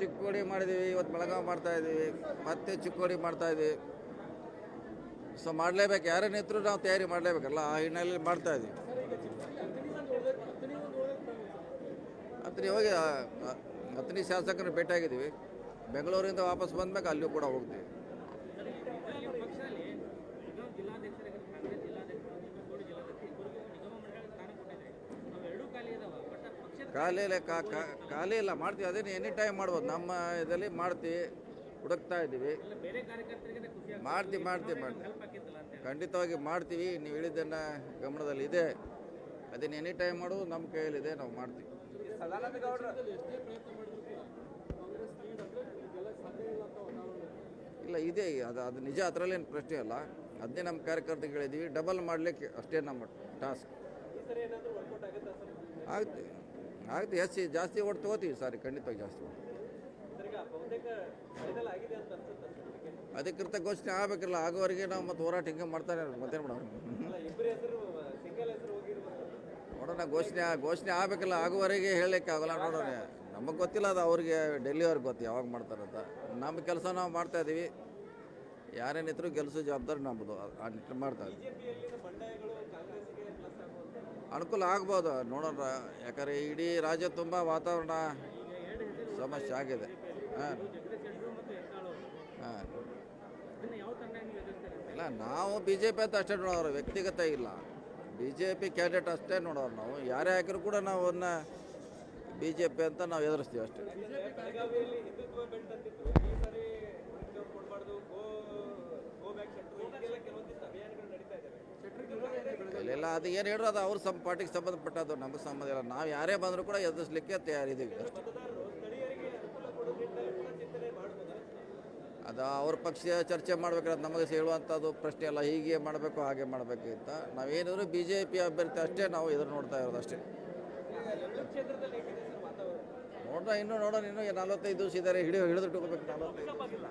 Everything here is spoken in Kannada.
ಚಿಕ್ಕೋಡಿ ಮಾಡಿದ್ದೀವಿ ಇವತ್ತು ಬೆಳಗಾವಿ ಮಾಡ್ತಾ ಇದ್ದೀವಿ ಮತ್ತೆ ಚಿಕ್ಕೋಡಿ ಮಾಡ್ತಾ ಇದ್ದೀವಿ ಸೊ ಮಾಡಲೇಬೇಕು ಯಾರೇ ನಿಂತರೂ ನಾವು ತಯಾರಿ ಮಾಡಲೇಬೇಕಲ್ಲ, ಆ ಹಿನ್ನೆಲೆಯಲ್ಲಿ ಮಾಡ್ತಾ ಇದ್ದೀವಿ ಹತ್ತನೇ ಹೋಗಿ ಹತ್ತನೇ ಶಾಸಕರನ್ನ ಭೇಟಿಯಾಗಿದ್ದೀವಿ. ಬೆಂಗಳೂರಿಂದ ವಾಪಸ್ ಬಂದ್ಮೇಲೆ ಅಲ್ಲಿಯೂ ಕೂಡ ಹೋಗ್ತೀವಿ. ಖಾಲಿ ಇಲ್ಲ ಕಾ- ಕಾ- ಖಾಲಿ ಇಲ್ಲ ಮಾಡ್ತೀವಿ ಅದೇನು ಎನಿ ಟೈಮ್ ಮಾಡ್ಬೋದು. ನಮ್ಮ ಇದರಲ್ಲಿ ಮಾಡ್ತೀವಿ. ಹುಡುಕ್ತಾ ಇದ್ದೀವಿ. ಮಾಡ್ತೀವಿ ಮಾಡ್ತೀವಿ ಮಾಡ್ತೀವಿ. ಖಂಡಿತವಾಗಿ ಮಾಡ್ತೀವಿ. ನೀವು ಹೇಳಿದ್ದನ್ನು ಗಮನದಲ್ಲಿ ಇದೆ. ಅದನ್ನು ಎನಿ ಟೈಮ್ ಮಾಡೋದು ನಮ್ಮ ಕೈಯಲ್ಲಿದೆ ನಾವು ಮಾಡ್ತೀವಿ. ಇಲ್ಲ ಇದೆ. ಅದು ಅದು ನಿಜ ಅದರಲ್ಲೇನು ಪ್ರಶ್ನೆ ಅಲ್ಲ ಅದನ್ನೇ ನಮ್ಮ ಕಾರ್ಯಕರ್ತರಿಗೆ ಹೇಳಿದ್ದೀವಿ. ಡಬಲ್ ಮಾಡಲಿಕ್ಕೆ ಅಷ್ಟೇ ನಮ್ಮ ಟಾಸ್ಕ್ ಆಗುತ್ತೆ ಆಗುತ್ತೆ ಜಾಸ್ತಿ ಜಾಸ್ತಿ ಓಟ್ ತಗೋತೀವಿ ಸಾರಿ, ಖಂಡಿತವಾಗಿ ಜಾಸ್ತಿ ಓಟ್. ಅಧಿಕೃತ ಘೋಷಣೆ ಆಗಬೇಕಿಲ್ಲ ಆಗೋವರೆಗೆ ನಾವು ಮತ್ತೆ ಹೋರಾಟ ಹಿಂಗೆ ಮಾಡ್ತಾರೆ. ಮತ್ತೇನು ಮಾಡೋರು ನೋಡೋಣ, ಘೋಷಣೆ ಘೋಷಣೆ ಆಗಬೇಕಿಲ್ಲ, ಆಗುವವರೆಗೆ ಹೇಳಲಿಕ್ಕೆ ಆಗಲ್ಲ ನೋಡೋಣ. ನಮಗೆ ಗೊತ್ತಿಲ್ಲ ಅದು ಅವ್ರಿಗೆ ಡೆಲ್ಲಿ ಅವ್ರಿಗೆ ಗೊತ್ತು ಯಾವಾಗ ಮಾಡ್ತಾರಂತ ನಮ್ಮ ಕೆಲಸ ನಾವು ಮಾಡ್ತಾ ಇದ್ದೀವಿ ಯಾರೇನಿದ್ರು ಗೆಲ್ಲಿಸೋ ಜವಾಬ್ದಾರಿ ನಮ್ಮದು ಆ ನಿಟ್ಟಿನಲ್ಲಿ ಮಾಡ್ತಾ ಅನುಕೂಲ ಆಗ್ಬೋದು. ನೋಡೋಣ. ಯಾಕಂದರೆ ಇಡೀ ರಾಜ್ಯ ತುಂಬ ವಾತಾವರಣ ಸಮಸ್ಯೆ ಆಗಿದೆ. ಹಾಂ. ಹಾಂ. ಇಲ್ಲ, ನಾವು ಬಿ ಜೆ ಪಿ ಅಂತ ಅಷ್ಟೇ ನೋಡೋರು. ವ್ಯಕ್ತಿಗತ ಇಲ್ಲ. ಬಿ ಜೆ ಪಿ ಕ್ಯಾಂಡಿಡೇಟ್ ಅಷ್ಟೇ ನೋಡೋರು ನಾವು. ಯಾರೇ ಹಾಕಿದ್ರು ಕೂಡ ನಾವು ಅವನ್ನ ಬಿ ಜೆ ಪಿ ಅಂತ ನಾವು ಎದುರಿಸ್ತೀವಿ ಅಷ್ಟೇ. ಅದು ಏನು ಹೇಳಿದ್ರು ಅದು ಅವ್ರ ಸಮ್ ಪಾರ್ಟಿಗೆ ಸಂಬಂಧಪಟ್ಟದ್ದು, ನಮಗೆ ಸಂಬಂಧ ಇಲ್ಲ. ನಾವು ಯಾರೇ ಬಂದರೂ ಕೂಡ ಎದುರಿಸ್ಲಿಕ್ಕೆ ತಯಾರಿದ್ದೀವಿ. ಅದು ಅವ್ರ ಪಕ್ಷ ಚರ್ಚೆ ಮಾಡಬೇಕಾದ್ರೆ ನಮಗೆ ಹೇಳುವಂಥದ್ದು ಪ್ರಶ್ನೆ ಅಲ್ಲ, ಹೀಗೆ ಮಾಡಬೇಕು, ಹಾಗೆ ಮಾಡಬೇಕು ಅಂತ. ನಾವೇನಿದ್ರು ಬಿ ಜೆ ಪಿ ಅಭ್ಯರ್ಥಿ ಅಷ್ಟೇ ನಾವು ಎದುರು ನೋಡ್ತಾ ಇರೋದು ಅಷ್ಟೇ. ನೋಡೋಣ ಇನ್ನೂ ನೋಡೋಣ, ಇನ್ನೂ ನಲವತ್ತೈದು ದಿವಸ ಇದ್ದಾರೆ ಹಿಡಿಯೋ ಹಿಡಿದಿಟ್ಟುಕೋಬೇಕು ನಲವತ್ತೈದು